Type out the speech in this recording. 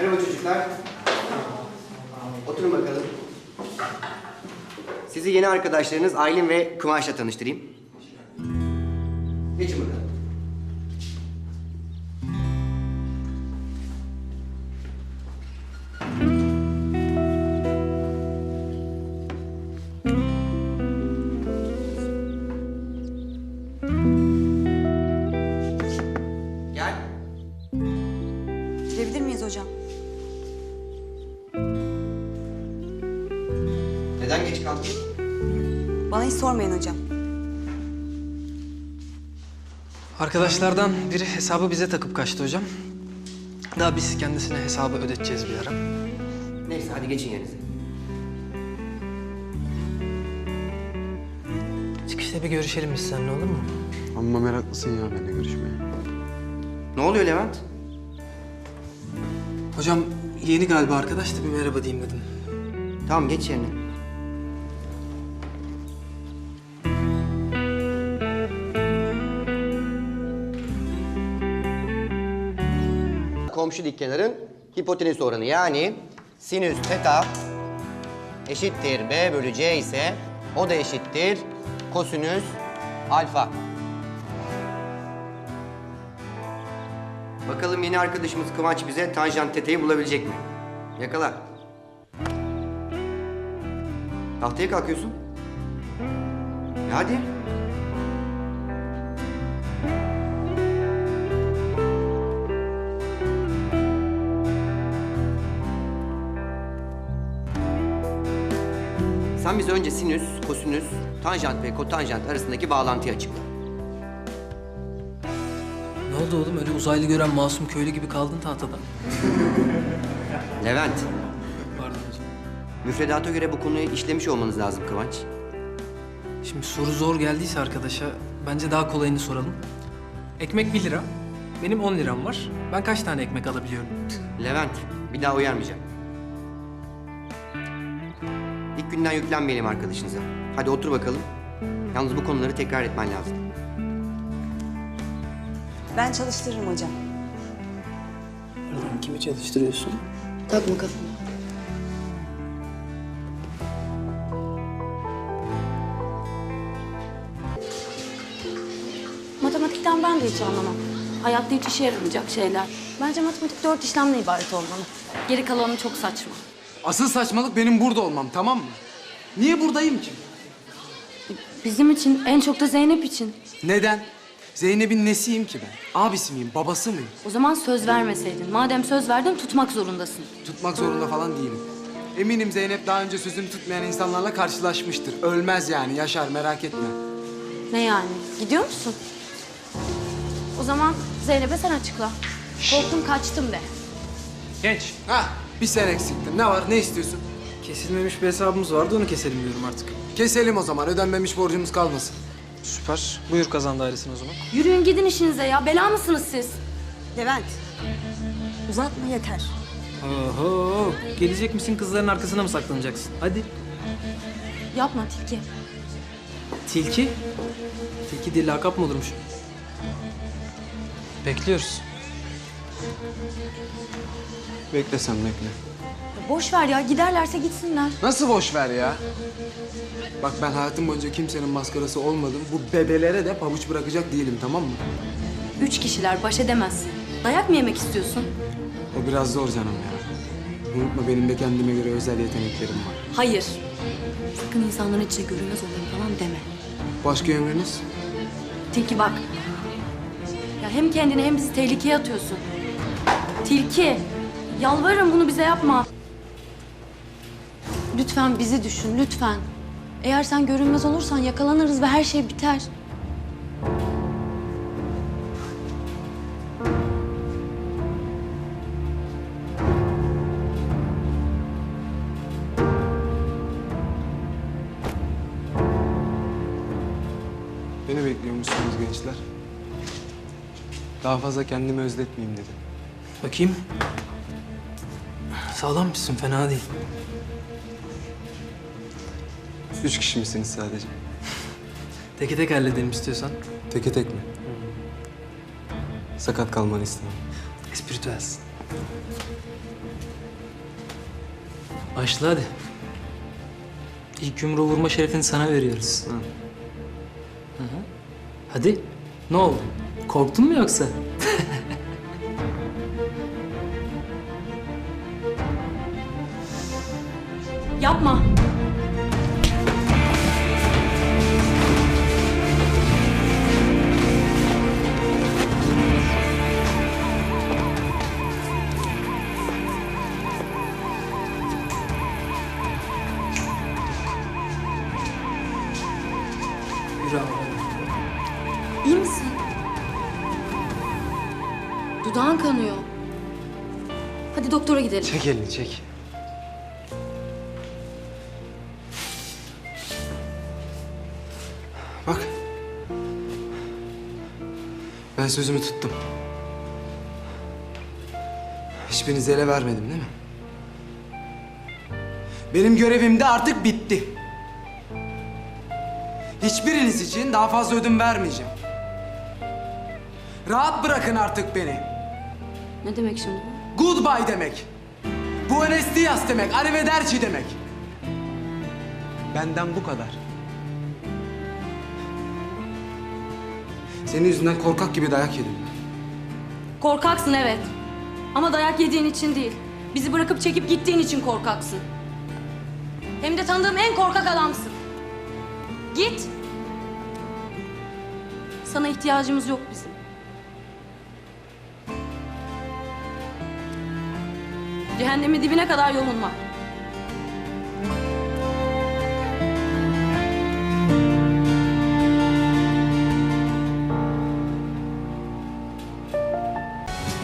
Merhaba çocuklar. Oturun bakalım. Sizi yeni arkadaşlarınız Aylin ve Kıvanç'la tanıştırayım. Geçin bakalım. Neden geç kaldın? Bana hiç sormayın hocam. Arkadaşlardan biri hesabı bize takıp kaçtı hocam. Daha biz kendisine hesabı ödeteceğiz bir ara. Neyse hadi geçin yerinize. Çıkışta bir görüşelim biz seninle olur mu? Amma meraklısın ya benimle görüşmeye. Ne oluyor Levent? Hocam yeni galiba arkadaş da bir merhaba diyeyim dedim. Tamam geç yerine. Komşu dik hipotenüs oranı yani sinüs teta eşittir b bölü c ise o da eşittir kosinüs alfa. Bakalım yeni arkadaşımız Kıvanç bize tanjant teta'yı bulabilecek mi? Yakala. Tahtaya kalkıyorsun. E hadi. Sen bize önce sinüs, kosinüs, tanjant ve kotanjant arasındaki bağlantıyı açıkla. Ne oldu oğlum öyle uzaylı gören masum köylü gibi kaldın tahtada. Levent, Pardon hocam. müfredata göre bu konuyu işlemiş olmanız lazım Kıvanç. Şimdi soru zor geldiyse arkadaşa bence daha kolayını soralım. Ekmek 1 lira. Benim 10 liram var. Ben kaç tane ekmek alabiliyorum? Levent, bir daha uyarmayacağım. İlk günden yüklenmeyelim arkadaşınıza. Hadi otur bakalım. Yalnız bu konuları tekrar etmen lazım. Ben çalıştırırım hocam. Kimi çalıştırıyorsun? Takma kafama. Matematikten ben de hiç anlamam. Hayatta hiç işe yaramayacak şeyler. Bence matematik dört işlemle ibaret olmalı. Geri kalanı çok saçma. Asıl saçmalık benim burada olmam tamam mı? Niye buradayım ki? Bizim için, en çok da Zeynep için. Neden? Zeynep'in nesiyim ki ben? Abisi miyim, babası mıyım? O zaman söz vermeseydin. Madem söz verdin tutmak zorundasın. Tutmak zorunda falan değilim. Eminim Zeynep daha önce sözünü tutmayan insanlarla karşılaşmıştır. Ölmez yani, yaşar merak etme. Ne yani? Gidiyor musun? O zaman Zeynep'e sen açıkla. Korktum kaçtım de. Genç. Hah, bir sen eksiktin. Ne var, ne istiyorsun? Kesilmemiş bir hesabımız vardı onu keselim diyorum artık. Keselim o zaman, ödenmemiş borcumuz kalmasın. Süper. Buyur kazan dairesini o zaman. Yürüyün gidin işinize ya. Bela mısınız siz? Levent. Uzatma yeter. Oho. Gelecek misin kızların arkasına mı saklanacaksın? Hadi. Yapma Tilki. Tilki? Tilki diye lakap mı olurmuş? Bekliyoruz. Bekle sen bekle. Boş ver ya. Giderlerse gitsinler. Nasıl boş ver ya? Bak ben hayatım boyunca kimsenin maskarası olmadım. Bu bebelere de pabuç bırakacak değilim tamam mı? Üç kişiler baş edemezsin. Dayak mı yemek istiyorsun? O biraz zor canım ya. Unutma benim de kendime göre özel yeteneklerim var. Hayır. Sakın insanların içine görünmez olayım falan deme. Başka emriniz? Tilki bak. Ya hem kendini hem bizi tehlikeye atıyorsun. Tilki. Yalvarırım bunu bize yapma. Lütfen bizi düşün, lütfen. Eğer sen görünmez olursan yakalanırız ve her şey biter. Beni bekliyormuşsunuz gençler. Daha fazla kendimi özletmeyeyim dedim. Bakayım. Sağlam mısın? Fena değil. Üç kişi misiniz sadece? Teke tek halledelim istiyorsan. Teke tek mi? Sakat kalmanı istemem. Espritüelsin. Başla hadi. İlk yumruğu vurma şerefini sana veriyoruz. Hı. hı. Hadi. Ne oldu? Korktun mu yoksa? Yapma. Bravo. İyi misin? Dudağın kanıyor. Hadi doktora gidelim. Çek elini çek. Ben sözümü tuttum. Hiçbirinizi ele vermedim değil mi? Benim görevim de artık bitti. Hiçbiriniz için daha fazla ödün vermeyeceğim. Rahat bırakın artık beni. Ne demek şimdi bu? Goodbye demek. Buenos dias demek. Arrivederci demek. Benden bu kadar. Senin yüzünden korkak gibi dayak yedim. Korkaksın evet. Ama dayak yediğin için değil. Bizi bırakıp çekip gittiğin için korkaksın. Hem de tanıdığım en korkak adamsın. Git. Sana ihtiyacımız yok bizim. Cehennemin dibine kadar yolun var.